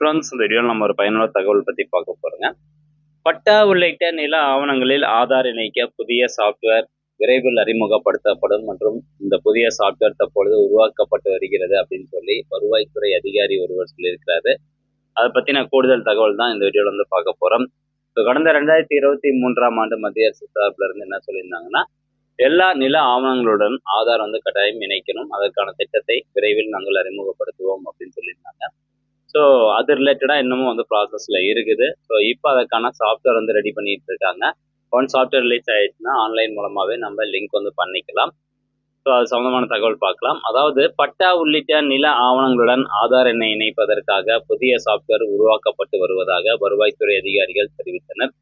Friends இந்த வீடியோவில் நம்ம ஒரு பயனுள்ள தகவல் பற்றி பார்க்க போகிறோங்க பட்டா உள்ளிட்ட நில ஆவணங்களில் ஆதார் இணைக்க புதிய சாஃப்ட்வேர் விரைவில் அறிமுகப்படுத்தப்படும் மற்றும் இந்த புதிய சாஃப்ட்வேர் தற்பொழுது உருவாக்கப்பட்டு வருகிறது அப்படின்னு சொல்லி வருவாய்த்துறை அதிகாரி ஒருவர் சொல்லியிருக்கிறாரு. அதை பற்றின கூடுதல் தகவல் தான் இந்த வீடியோவில் வந்து பார்க்க போகிறோம் ஸோ கடந்த ரெண்டாயிரத்தி இருபத்தி மூன்றாம் ஆண்டு மத்திய அரசு தரப்புல இருந்து என்ன சொல்லியிருந்தாங்கன்னா எல்லா நில ஆவணங்களுடன் ஆதார் வந்து கட்டாயம் இணைக்கணும். அதற்கான திட்டத்தை விரைவில் நாங்கள் அறிமுகப்படுத்துவோம் அப்படின்னு சொல்லியிருந்தாங்க. ஸோ அது ரிலேட்டடாக இன்னமும் வந்து ப்ராசஸில் இருக்குது. ஸோ இப்போ அதற்கான சாஃப்ட்வேர் வந்து ரெடி பண்ணிட்டு இருக்காங்க ஒன் சாஃப்ட்வேர் ரிலீஸ் ஆயிடுச்சுன்னா ஆன்லைன் மூலமாகவே நம்ம லிங்க் வந்து பண்ணிக்கலாம். ஸோ அது சம்மந்தமான தகவல் பார்க்கலாம். அதாவது பட்டா உள்ளிட்ட நில ஆவணங்களுடன் ஆதார் எண்ணை இணைப்பதற்காக புதிய சாஃப்ட்வேர் உருவாக்கப்பட்டு வருவதாக வருவாய்த்துறை அதிகாரிகள் தெரிவித்தனர்.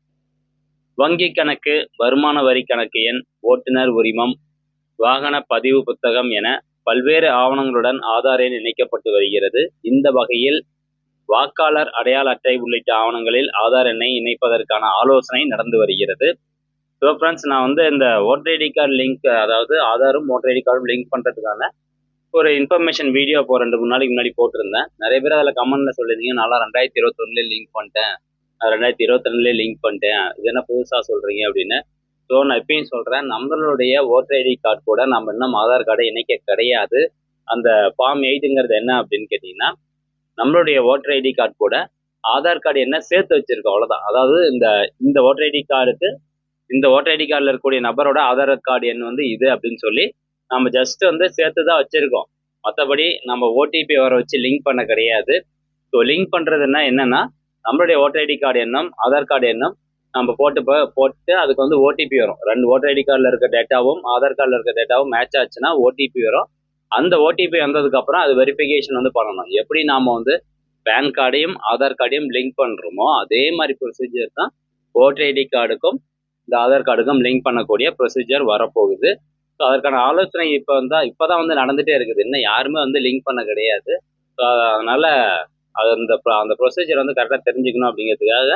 வங்கி கணக்கு வருமான வரி கணக்கு எண் ஓட்டுநர் உரிமம் வாகன பதிவு புத்தகம் என பல்வேறு ஆவணங்களுடன் ஆதார் எண் இணைக்கப்பட்டு வருகிறது. இந்த வகையில் வாக்காளர் அடையாள அட்டை உள்ளிட்ட ஆவணங்களில் ஆதார் எண்ணை இணைப்பதற்கான ஆலோசனை நடந்து வருகிறது. ஸோ ஃப்ரெண்ட்ஸ் நான் வந்து இந்த ஓட்டர் ஐடி கார்டு லிங்க் அதாவது ஆதாரும் ஓட்டர் ஐடி கார்டும் லிங்க் பண்ணுறதுக்கான ஒரு இன்ஃபர்மேஷன் வீடியோ இப்போ ரெண்டு மூணு நாளைக்கு முன்னாடி போட்டிருந்தேன். நிறைய பேர் அதில் கமெண்ட்ல சொல்லியிருந்தீங்க நல்லா ரெண்டாயிரத்தி இருபத்தொன்னுலேயே லிங்க் பண்ணிட்டேன். ரெண்டாயிரத்தி இருபத்தொன்னுலேயே லிங்க் பண்ணிட்டேன். இது என்ன புதுசாக சொல்கிறீங்க அப்படின்னு. ஸோ நான் எப்பயும் சொல்கிறேன் நம்மளுடைய ஓட்டர் ஐடி கார்டு கூட நம்ம இன்னும் ஆதார் கார்டை இணைக்க கிடையாது. அந்த ஃபார்ம் எயிட்டுங்கிறது என்ன அப்படின்னு கேட்டிங்கன்னா நம்மளுடைய ஓட்டர் ஐடி கார்டு கூட ஆதார் கார்டு என்ன சேர்த்து வச்சிருக்கோம் அவ்வளோதான் அதாவது இந்த இந்த ஓட்டர் ஐடி கார்டுக்கு இந்த ஓட்டர் ஐடி கார்டில் இருக்கக்கூடிய நபரோட ஆதார் கார்டு எண் வந்து இது அப்படின்னு சொல்லி நம்ம ஜஸ்ட் வந்து சேர்த்து தான் வச்சுருக்கோம். மற்றபடி நம்ம ஓடிபி வர வச்சு லிங்க் பண்ண கிடையாது. ஸோ லிங்க் பண்ணுறதுன்னா என்னென்னா நம்மளுடைய ஓட்டர் ஐடி கார்டு எண்ணம் ஆதார் கார்டு எண்ணம் நம்ம போட்டு போட்டு அதுக்கு வந்து ஓடிபி வரும். ரெண்டு ஓட்டர் ஐடி கார்டில் இருக்க டேட்டாவும் ஆதார் கார்டில் இருக்க டேட்டாவும் மேட்ச் ஆச்சுன்னா ஓடிபி வரும். அந்த ஓடிபி வந்ததுக்கப்புறம் அது வெரிஃபிகேஷன் வந்து பண்ணணும். எப்படி நாம் வந்து பேன் கார்டையும் ஆதார் கார்டையும் லிங்க் பண்ணுறோமோ அதே மாதிரி ப்ரொசீஜர் தான் ஓட்டர் ஐடி கார்டுக்கும் இந்த ஆதார் கார்டுக்கும் லிங்க் பண்ணக்கூடிய ப்ரொசீஜர் வரப்போகுது. ஸோ அதற்கான ஆலோசனை இப்போ வந்தால் இப்போ தான் வந்து நடந்துகிட்டே இருக்குது. இன்னும் யாருமே வந்து லிங்க் பண்ண கிடையாது. ஸோ அதனால் அது அந்த அந்த ப்ரொசீஜர் வந்து கரெக்டாக தெரிஞ்சுக்கணும் அப்படிங்கிறதுக்காக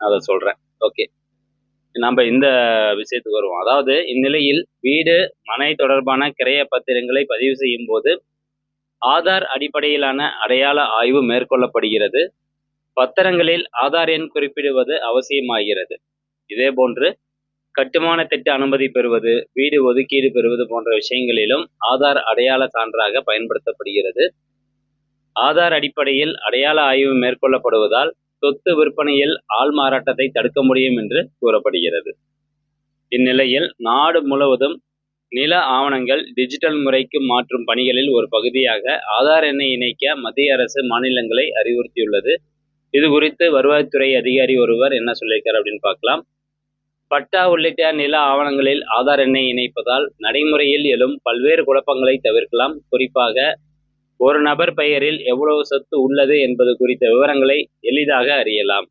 நான் அதை சொல்கிறேன் ஓகே நம்ம இந்த விஷயத்துக்கு வருவோம். அதாவது இந்நிலையில் வீடு மனை தொடர்பான கிரைய பத்திரங்களை பதிவு செய்யும் போது ஆதார் அடிப்படையிலான அடையாள ஆய்வு மேற்கொள்ளப்படுகிறது. பத்திரங்களில் ஆதார் எண் குறிப்பிடுவது அவசியமாகிறது. இதேபோன்று கட்டுமான திட்ட அனுமதி பெறுவது வீடு ஒதுக்கீடு பெறுவது போன்ற விஷயங்களிலும் ஆதார் அடையாள சான்றாக பயன்படுத்தப்படுகிறது. ஆதார் அடிப்படையில் அடையாள ஆய்வு மேற்கொள்ளப்படுவதால் சொத்து விற்பனையில் ஆள் மாறாட்டத்தை தடுக்க முடியும் என்று கூறப்படுகிறது. இந்நிலையில் நாடு முழுவதும் நில ஆவணங்கள் டிஜிட்டல் முறைக்கு மாற்றும் பணிகளில் ஒரு பகுதியாக ஆதார் எண்ணை இணைக்க மத்திய அரசு மாநிலங்களை அறிவுறுத்தியுள்ளது. இது குறித்து வருவாய்த்துறை அதிகாரி ஒருவர் என்ன சொல்லியிருக்கார் அப்படின்னு பார்க்கலாம். பட்டா உள்ளிட்ட நில ஆவணங்களில் ஆதார் எண்ணை இணைப்பதால் நடைமுறையில் எழும் பல்வேறு குழப்பங்களை தவிர்க்கலாம். குறிப்பாக ஒரு நபர் பெயரில் எவ்வளவு சொத்து உள்ளது என்பது குறித்த விவரங்களை எளிதாக அறியலாம்.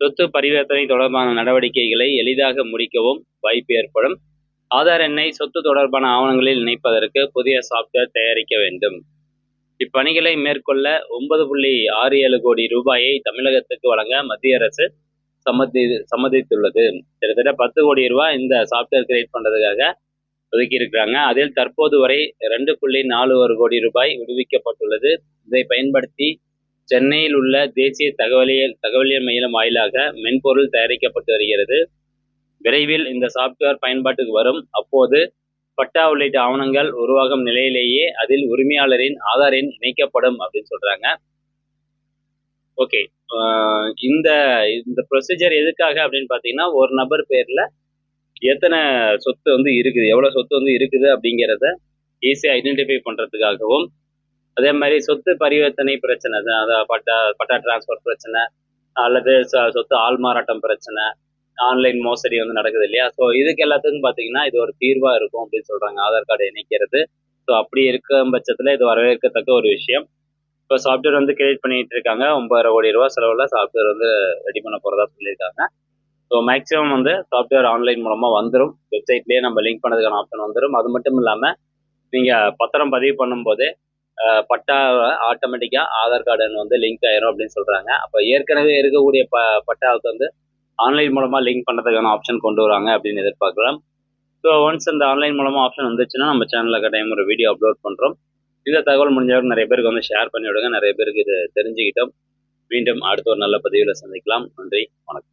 சொத்து பரிவர்த்தனை தொடர்பான நடவடிக்கைகளை எளிதாக முடிக்கவும் வாய்ப்பு ஏற்படும். ஆதார் எண்ணை சொத்து தொடர்பான ஆவணங்களில் இணைப்பதற்கு புதிய சாஃப்ட்வேர் தயாரிக்க வேண்டும். இப்பணிகளை மேற்கொள்ள ஒன்பது புள்ளி ஆறு ஏழு கோடி ரூபாயை தமிழகத்துக்கு வழங்க மத்திய அரசு சம்மதி சம்மதித்துள்ளது. கிட்டத்தட்ட பத்து கோடி ரூபாய் இந்த சாஃப்ட்வேர் கிரியேட் பண்ணுறதுக்காக ஒதுக்கி இருக்கிறாங்க. அதில் தற்போது வரை ரெண்டு புள்ளி நாலு ஒரு கோடி ரூபாய் விடுவிக்கப்பட்டுள்ளது. இதை பயன்படுத்தி சென்னையில் உள்ள தேசிய தகவலியல் தகவலியல் மையம் வாயிலாக மென்பொருள் தயாரிக்கப்பட்டு வருகிறது. விரைவில் இந்த சாஃப்ட்வேர் பயன்பாட்டுக்கு வரும். அப்போது பட்டா உள்ளிட்ட ஆவணங்கள் உருவாகும் நிலையிலேயே அதில் உரிமையாளரின் ஆதார் எண் இணைக்கப்படும் அப்படின்னு சொல்றாங்க. ஓகே இந்த இந்த ப்ரொசீஜர் எதுக்காக அப்படின்னு பார்த்தீங்கன்னா ஒரு நபர் பேர்ல எத்தனை சொத்து வந்து இருக்குது எவ்வளோ சொத்து வந்து இருக்குது அப்படிங்கிறத ஈஸியாக ஐடென்டிஃபை பண்ணுறதுக்காகவும் அதே மாதிரி சொத்து பரிவர்த்தனை பிரச்சனை தான் அதாவது பட்டா பட்டா டிரான்ஸ்ஃபர் பிரச்சனை அல்லது சொத்து ஆள்மாறாட்டம் பிரச்சனை ஆன்லைன் மோசடி வந்து நடக்குது இல்லையா? ஸோ இதுக்கு எல்லாத்துக்கும் பார்த்தீங்கன்னா இது ஒரு தீர்வாக இருக்கும் அப்படின்னு சொல்கிறாங்க ஆதார் கார்டு இணைக்கிறது. ஸோ அப்படி இருக்கும் பட்சத்தில் இது வரவேற்கத்தக்க ஒரு விஷயம். இப்போ சாஃப்ட்வேர் வந்து கிரியேட் பண்ணிட்டு இருக்காங்க. ஒன்பதரை கோடி ரூபா செலவில் சாஃப்ட்வேர் வந்து ரெடி பண்ண போகிறதா சொல்லியிருக்காங்க. ஸோ மேக்ஸிமம் வந்து சாஃப்ட்வேர் ஆன்லைன் மூலமாக வந்துடும் வெப்சைட்லேயே நம்ம லிங்க் பண்ணதுக்கான ஆப்ஷன் வந்துடும் அது மட்டும் இல்லாமல் நீங்கள் பத்திரம் பதிவு பண்ணும்போது பட்டா ஆட்டோமேட்டிக்காக ஆதார் கார்டு வந்து லிங்க் ஆயிரும் அப்படின்னு சொல்கிறாங்க அப்போ ஏற்கனவே இருக்கக்கூடிய ப பட்டாவுக்கு வந்து ஆன்லைன் மூலமாக லிங்க் பண்ணுறதுக்கான ஆப்ஷன் கொண்டு வராங்க அப்படின்னு எதிர்பார்க்கலாம். ஸோ ஒன்ஸ் இந்த ஆன்லைன் மூலமாக ஆப்ஷன் வந்துச்சுன்னா நம்ம சேனலில் கட்டாயம் ஒரு வீடியோ அப்லோட் பண்ணுறோம் இந்த தகவல் முடிஞ்சவரை நிறைய பேருக்கு வந்து ஷேர் பண்ணி விடுங்க நிறைய பேருக்கு இது தெரிஞ்சுக்கிட்டோம். மீண்டும் அடுத்த ஒரு நல்ல பதிவில் சந்திக்கலாம். நன்றி. வணக்கம்.